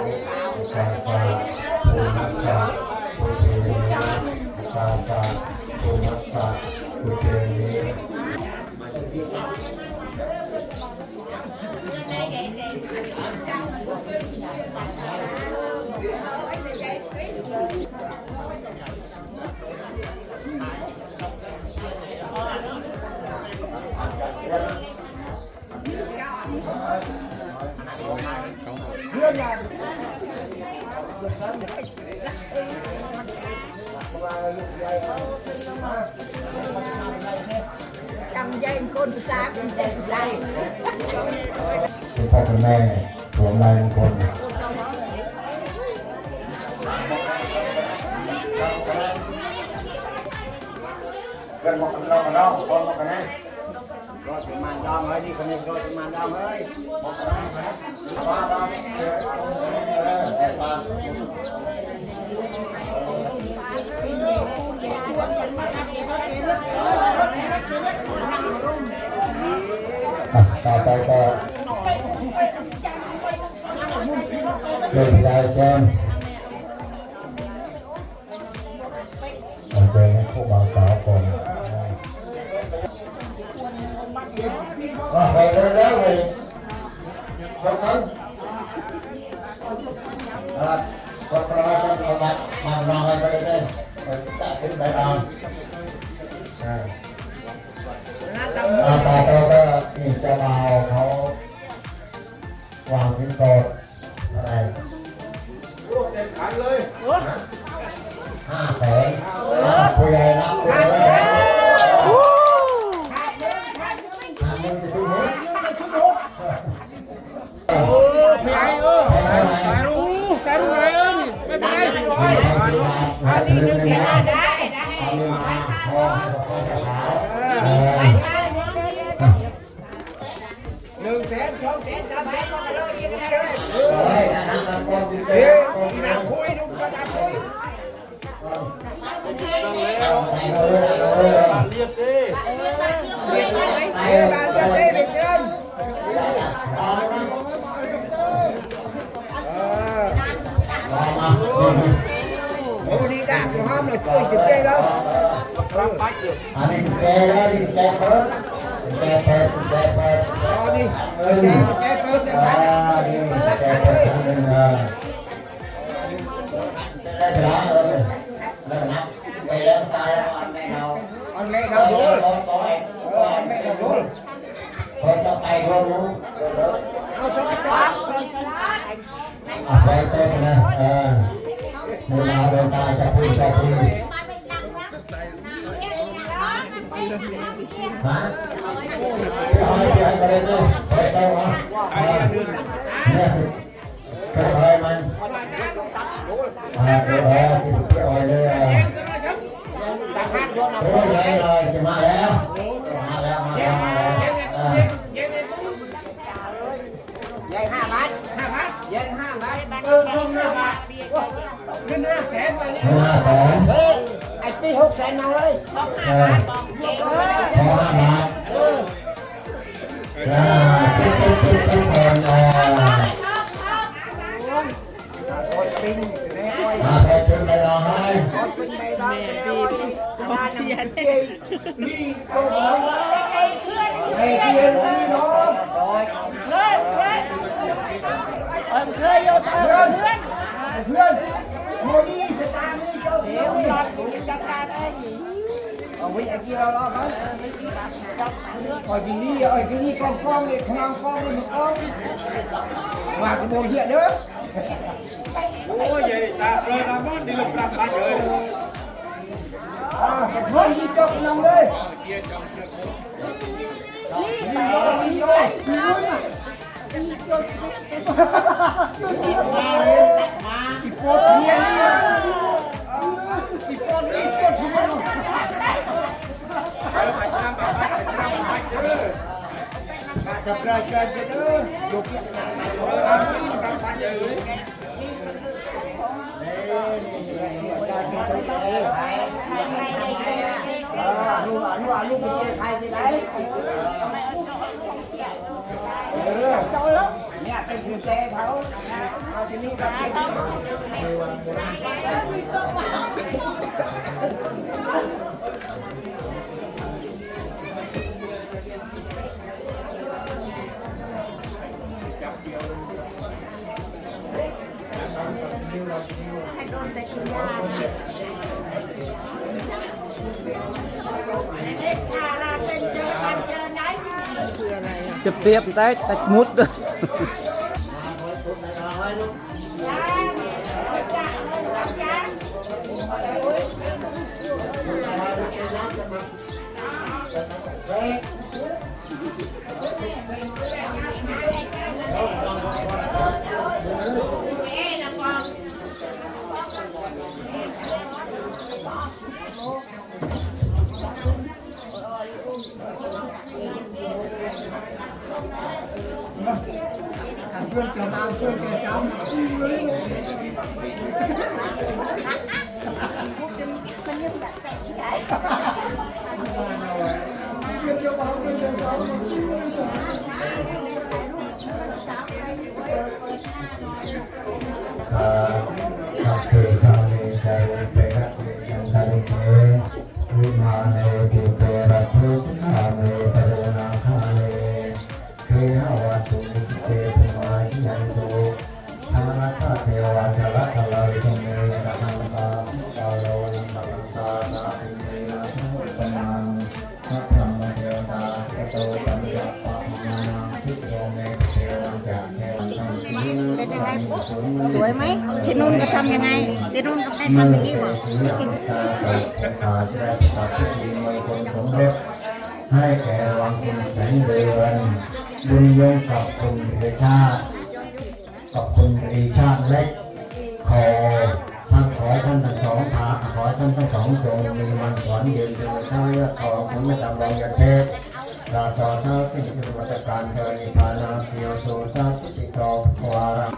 กาตาภูมัสสะภูเทนิกาตาภูมัสสะภูเทนิ กำยังคนซากำยังใจคุพ่อคุณแม่สวมลายมงคลเกินบอกกันเรากันเราบอกกันนะรอถมาดามเฮ้ยนี่คนนี้รถมาดามเฮ้ยบอกกันนะมาดามเออเออ เลยตัดขึ้นไปดาวอ่าอาตาโตก็ นี่เจะมาเอาเขาวางทิ้งโตดอะไรลูกเต็มขันเลยห้าแสนอ่าผู้ใหญ่รับไปเลยห้าหมื่นจะถึงนี้พี่ไอ้เออแพงเท่าไหร่สายรู้สายรู้ไงเออนี่ไม่เป็นไรสี่ร้อยบาทหาถึงหนึ่งนะเอาเงินม เฮ้ ยนะนะนะก้อนจริงเฮ้ยๆก้อนจริกิงนๆน้ำคุยดูกระเอาใส่เลยนะเลยเรียบดิเรียบเลยเรียบมาจะได้ไม่เกินเอาเลยนะเออเอามาโอ้ดีด้าหัวห้ามเลยคุยจุดได้แล้วอันนี้แกแล้วนี่แกเปิดแกเปิดแกเปิดอ๋อนี่ออแกนี่แกเปิดจะอ่านี่แกเปิดทางนึงอะได้ไปแล้วเออแล้วนะไปแล้วตายแล้วอันไม่เอาอันเล็กเอเราอโดนรอต่อยเอออันเล็กเราโดนคนต่อไปก็รู้เอาสกัดจับอาศัยต้นนะเออเวลาเดินตายจะพูดจะพูด ฮะพี่อ้อยพี่อ้อยไปเลยด้วยไปเต้าอะเออเนี่ยกระเทยมันอ่าเดี๋ยวเออพี่อ้อ นเอาเฮ้ยเลยเลยจะมาแล้วมาแล้วมาแล้วมาแล้วอ่าใหญ่ห้าบาทห้าบาทเย็นห้าบาทเออคงห้าบาทขึ้นห้าแสนไปเนี่ยห้าแสนเฮ้ยไอ้ปีหกแสนมาเลยเออพอห้าบาทอ่าคิดคิดคิดคิดแทนอ่าโอ้ยปิงแม่โอ้ยอ่าแทนจุนไปรอให้ปิงไปรอแม่ปีกองเชียร์นี่โอ้โหไอ้เพื่อนไอ้เพื่อนนี่น้องเพื่อนเพื่อนเพื่อนโมนี่สตาร์นี่ เจ้าเดี๋ยวจัดจัดการไอ้เอาไว้ไอ้ที่เราล้อเขาไอ้ที่นี่ไอ้ที่นี่กองกองนี่ขนมกองนี่มันกองมากระโดดเหี้ยเด้อ ôi vậy ta rồi ta mất đi lục làm ba rồi อ่าเพื่อนที่จบลงเลยนี่โยนี่โยนี่โยน่ะอีโปรดเนี่ย กับรายการกันเด้อยกเนี่ยลูกลูกลูกไปเจอใครที่ไหนเออเนี่ยเป็นคือแกเขาเอาที่นี่ก็ได้ อะไรอะจะเปรียบแต่ เตตปัญญาปะมานังทิโยเมเทวังจะเทวังสังสีเป็นยังไงปุ๊บสวยไหมที่นู่นก็ทำยังไงที่นู่นก็ได้ทำอย่างนี้หมดให้แก่วังคุณแสงเดือนบุญยงกับคุณเดชาติกับคุณรีชาติเล็กขอท่านขอท่านทั้งสองพาขอท่านทั้งสองจงมีมันขวัญยืนอยู่เท่าเลือดทองคุณไม่จำลองยาเทพ ราต่อเท่าสิ่งที่วัตการเธอนิพพานาเพียวโสสาสิติโตวาระ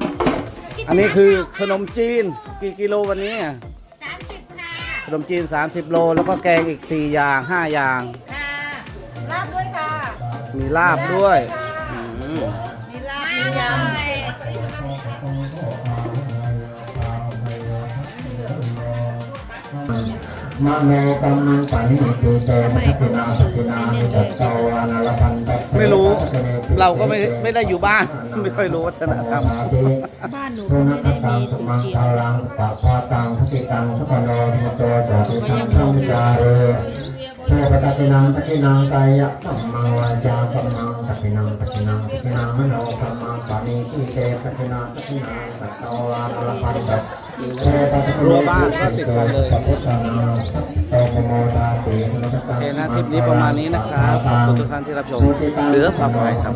อันนี้คือขนมจีนกี่กิโลวันนี้อะสามสิบค่ะขนมจีน 30 โล แล้วก็แกงอีก 4 อย่าง 5 อย่าง ค่ะลาบด้วยค่ะมีลาบด้วยอืมมีลาบมีย มโนกัมมังปานิติเตนะทัตินาทัตินาจัตตาวานาลพันตะไม่รู้ เราก็ไม่ไม่ได้อยู่บ้าน ไม่ค่อยรู้วัฒนธรรมบ้านหนูไม่ได้มีตุมังพลังปัปพาตังทุติตังทุกโนทุโตจัตุสังฆมิจาเรโชปตตินังตตินังกายะกัมมังวาจากัมมังตตินังตตินังตตินังมโนกัมมังปานิติเตตตินังตตินังสัตตาวานาลพันตะ รั้วบ้านก็ติดกันเลยโอเคนะคลิปนี้ประมาณนี้นะครับขอบคุณทุกท่านที่รับชมเสือพาไปครับ